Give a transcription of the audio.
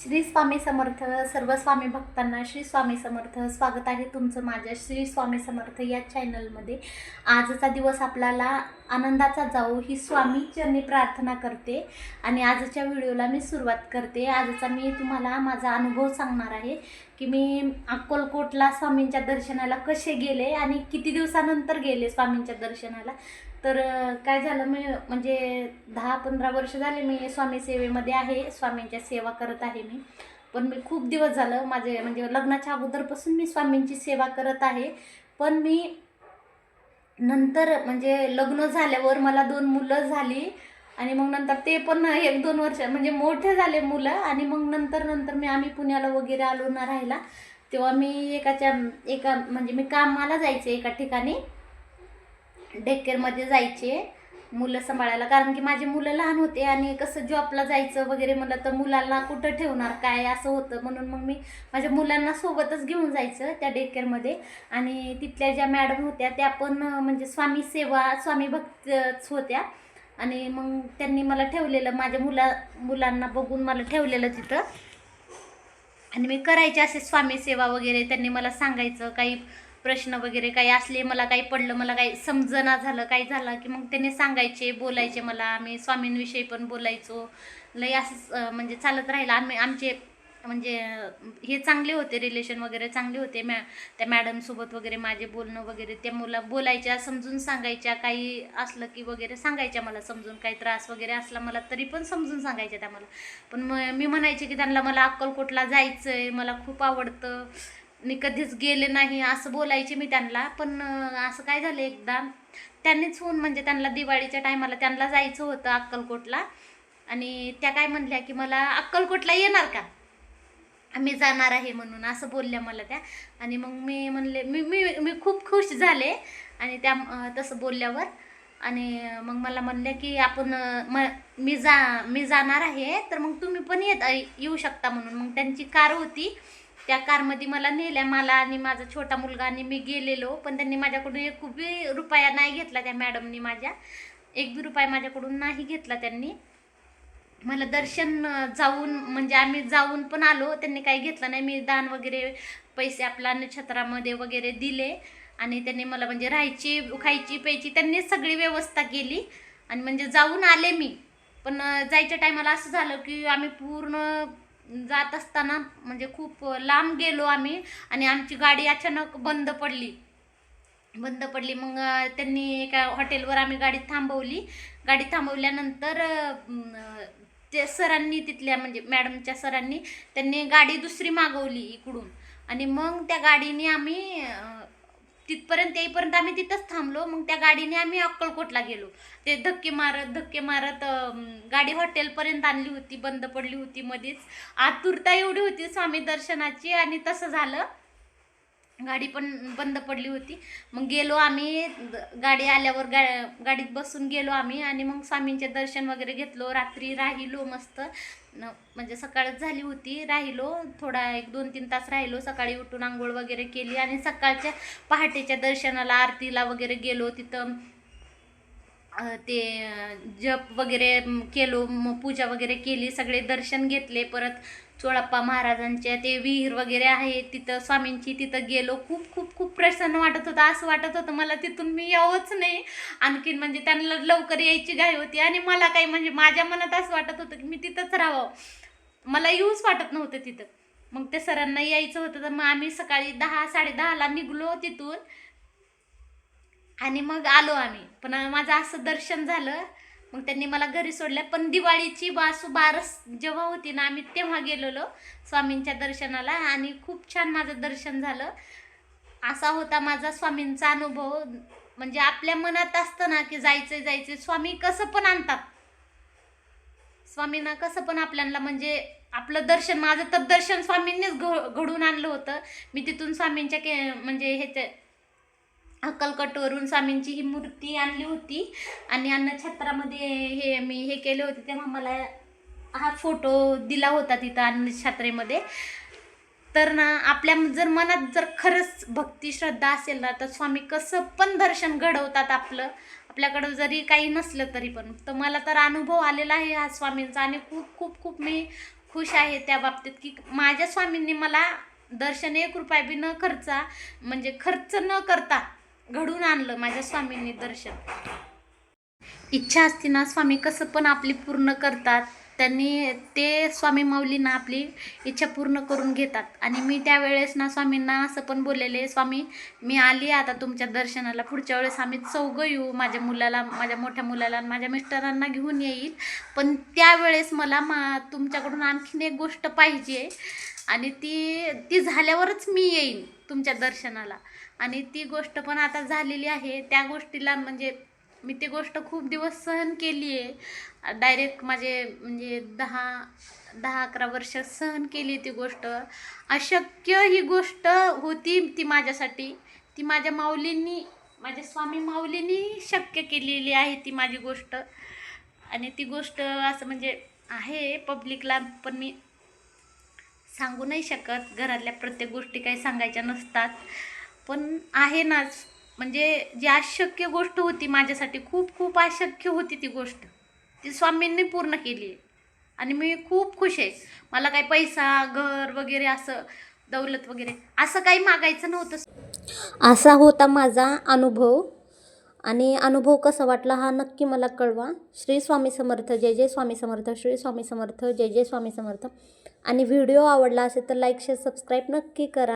श्री स्वामी समर्थ सर्व स्वामी भक्तांना श्री स्वामी समर्थ. स्वागत आहे तुमचं माझ्या श्री स्वामी समर्थ या चॅनलमध्ये आजचा दिवस आपल्याला आनंदाचा जाऊ ही स्वामी चरणी प्रार्थना करते आणि आजच्या व्हिडिओला मी सुरुवात करते. आजचा मी तुम्हाला माझा अनुभव सांगणार आहे की मी अक्कलकोटला स्वामींच्या दर्शनाला कसे गेले आणि किती दिवसानंतर गेले स्वामींच्या दर्शनाला? तर काय झालं मी म्हणजे दहा पंधरा वर्ष झाले मी स्वामी सेवेमध्ये आहे स्वामींच्या सेवा करत आहे मी. पण मी खूप दिवस झालं माझे म्हणजे लग्नाच्या अगोदरपासून मी स्वामींची सेवा करत आहे. पण मी नंतर म्हणजे लग्न झाल्यावर मला दोन मुलं झाली आणि मग नंतर ते पण एक दोन वर्ष म्हणजे मोठे झाले मुलं आणि मग नंतर नंतर मी आम्ही पुण्याला वगैरे आलो ना राहायला. तेव्हा मी एकाच्या एका म्हणजे मी कामाला जायचे एका ठिकाणी. डेकेअरमध्ये जायचे मुलं सांभाळायला. कारण की माझी मुलं लहान होते आणि कसं जॉबला जायचं वगैरे म्हणलं तर मुलांना कुठं ठेवणार काय असं होतं. म्हणून मग मी माझ्या मुलांना सोबतच घेऊन जायचं त्या डेकेअरमध्ये आणि तिथल्या ज्या मॅडम होत्या त्या पण म्हणजे स्वामी सेवा स्वामी भक्तच होत्या. आणि मग त्यांनी मला ठेवलेलं माझ्या मुला मुलांना बघून मला ठेवलेलं तिथं. आणि मी करायचे असे स्वामी सेवा वगैरे त्यांनी मला सांगायचं काही प्रश्न वगैरे काही असले मला काही पडलं मला काही समजना झालं काही झालं की मग त्यांनी सांगायचे बोलायचे मला. आम्ही स्वामींविषयी पण बोलायचो. लई असंच म्हणजे चालत राहिलं. आम्ही आमचे म्हणजे हे चांगले होते रिलेशन वगैरे चांगले होते. मॅ त्या मॅडमसोबत वगैरे माझे बोलणं वगैरे त्या मुला बोलायच्या समजून सांगायच्या. काही असलं की वगैरे सांगायच्या मला समजून. काही त्रास वगैरे असला मला तरी पण समजून सांगायच्या त्या मला. पण मग मी म्हणायचे की त्यांना मला अक्कलकोटला जायचं आहे मला खूप आवडतं. मी कधीच गेले नाही असं बोलायचे मी त्यांना. पण असं काय झालं एकदा? त्यांनीच होऊन म्हणजे त्यांना दिवाळीच्या टायमाला त्यांना जायचं होतं अक्कलकोटला. आणि त्या काय म्हणल्या की मला अक्कलकोटला येणार का? मी जाणार आहे म्हणून असं बोलल्या मला त्या. आणि मग मी म्हणले मी मी मी खूप खुश झाले. आणि त्या तसं बोलल्यावर. आणि मग मला म्हणल्या की आपण म मी जा मी जाणार आहे तर मग तुम्ही पण येत येऊ शकता म्हणून. मग त्यांची कार होती. त्या कारमध्ये मला नेल्या मला आणि माझा छोटा मुलगा आणि मी गेलेलो. पण त्यांनी माझ्याकडून एक बी रुपया नाही घेतला त्या मॅडमनी माझ्या. एक बी रुपया माझ्याकडून नाही घेतला त्यांनी. मला दर्शन जाऊन म्हणजे आम्ही जाऊन पण आलो. त्यांनी काही घेतलं नाही. मी दान वगैरे पैसे आपला नक्षत्रामध्ये वगैरे दिले. आणि त्यांनी मला म्हणजे राहायची खायची प्यायची त्यांनी सगळी व्यवस्था केली. आणि म्हणजे जाऊन आले मी. पण जायच्या टायमाला असं झालं की आम्ही पूर्ण जात असताना म्हणजे खूप लांब गेलो आम्ही आणि आमची गाडी अचानक बंद पडली. बंद पडली. मग त्यांनी एका हॉटेलवर आम्ही गाडी थांबवली. गाडी थांबवल्यानंतर ते सरांनी तिथल्या म्हणजे मॅडमच्या सरांनी त्यांनी गाडी दुसरी मागवली इकडून. आणि मग त्या गाडीने आम्ही तिथपर्यंत येईपर्यंत आम्ही तिथंच थांबलो. मग त्या गाडीने आम्ही अक्कलकोटला गेलो. ते धक्के मारत धक्के मारत गाडी हॉटेलपर्यंत आणली होती बंद पडली होती मध्येच. आतुरता एवढी होती स्वामी दर्शनाची आणि तसं झालं. गाडी पण बंद पडली होती. मग गेलो आम्ही द- गाडी आल्यावर गा गाडीत बसून गेलो आम्ही आणि मग स्वामींचे दर्शन वगैरे घेतलो. रात्री राहिलो मस्त. न- म्हणजे सकाळच झाली होती राहिलो. थोडा एक दोन तीन तास राहिलो. सकाळी उठून आंघोळ वगैरे केली आणि सकाळच्या पहाटेच्या दर्शनाला आरतीला वगैरे गेलो. तिथं ते जप वगैरे केलो. पूजा वगैरे केली. सगळे दर्शन घेतले. परत चोळाप्पा महाराजांच्या ते विहीर वगैरे आहे तिथं स्वामींची तिथं गेलो. खूप खूप खूप प्रसन्न वाटत होतं. असं वाटत होतं मला तिथून मी यावंच नाही. आणखीन म्हणजे त्यांना लवकर यायची घाई होती आणि मला काही म्हणजे माझ्या मनात असं वाटत होतं की मी तिथंच राहावं. मला येऊच वाटत नव्हतं तिथं. मग ते सरांना यायचं होतं तर मग आम्ही सकाळी दहा साडेदहाला निघलो तिथून. आणि मग आलो आम्ही. पण माझं असं दर्शन झालं. मग त्यांनी मला घरी सोडलं. पण दिवाळीची बासू बारस जेव्हा होती ना आम्ही तेव्हा गेलेलो स्वामींच्या दर्शनाला आणि खूप छान माझं दर्शन झालं. असा होता माझा स्वामींचा अनुभव. म्हणजे आपल्या मनात असतं ना की जायचंय जायचंय. स्वामी कसं पण आणतात. स्वामींना कसं पण आपल्याला म्हणजे आपलं दर्शन माझं तर दर्शन स्वामींनीच घ- घडून आणलं होतं. मी तिथून स्वामींच्या के म्हणजे ह्याच्या अक्कलकटवरून स्वामींची ही मूर्ती आणली होती. आणि अन्नछत्रामध्ये हे मी हे केले होते तेव्हा मला हा फोटो दिला होता तिथं अन्नछत्रेमध्ये तर ना आपल्या जर मनात जर खरंच भक्ती श्रद्धा असेल ना तर स्वामी कसं पण दर्शन घडवतात आपलं. आपल्याकडं जरी काही नसलं तरी पण. तर मला तर अनुभव आलेला आहे हा स्वामींचा आणि खूप खूप खूप मी खुश आहे त्या बाबतीत की माझ्या स्वामींनी मला दर्शन एक रुपया बी न खर्चा म्हणजे खर्च न करता घडून आणलं माझ्या स्वामींनी दर्शन. इच्छा असते ना स्वामी कसं पण आपली पूर्ण करतात त्यांनी ते स्वामी माऊलींना आपली इच्छा पूर्ण करून घेतात. आणि मी त्यावेळेस ना स्वामींना असं पण बोललेले स्वामी मी आली आता तुमच्या दर्शनाला पुढच्या वेळेस आम्ही चौघं येऊ माझ्या मुलाला माझ्या मोठ्या मुलाला आणि माझ्या मिस्टरांना घेऊन येईल. पण त्यावेळेस मला मा तुमच्याकडून आणखीन एक गोष्ट पाहिजे आणि ती ती झाल्यावरच मी येईन तुमच्या दर्शनाला. आणि ती गोष्ट पण आता झालेली आहे. त्या गोष्टीला म्हणजे मी ती गोष्ट खूप दिवस सहन केली आहे डायरेक्ट माझे म्हणजे दहा दहा अकरा वर्ष सहन केली ती गोष्ट. अशक्य ही गोष्ट होती ती माझ्यासाठी. ती माझ्या माऊलींनी माझ्या स्वामी माऊलींनी शक्य केलेली आहे ती माझी गोष्ट. आणि ती गोष्ट असं म्हणजे आहे पब्लिकला पण मी सांगू नाही शकत. घरातल्या प्रत्येक गोष्टी काही सांगायच्या नसतात. पण आहे नाच म्हणजे जी अशक्य गोष्ट होती माझ्यासाठी खूप खूप अशक्य होती ती गोष्ट. ती स्वामींनी पूर्ण केली आहे. आणि मी खूप खुश आहे. मला काही पैसा घर वगैरे असं दौलत वगैरे असं काही मागायचं नव्हतं. असा होता माझा अनुभव. आणि अनुभव कसा वाटला हा नक्की मला कळवा. श्री स्वामी समर्थ जय जय स्वामी समर्थ श्री स्वामी समर्थ जय जय स्वामी समर्थ. आणि व्हिडिओ आवडला असेल तर लाईक शेअर सबस्क्राईब नक्की करा.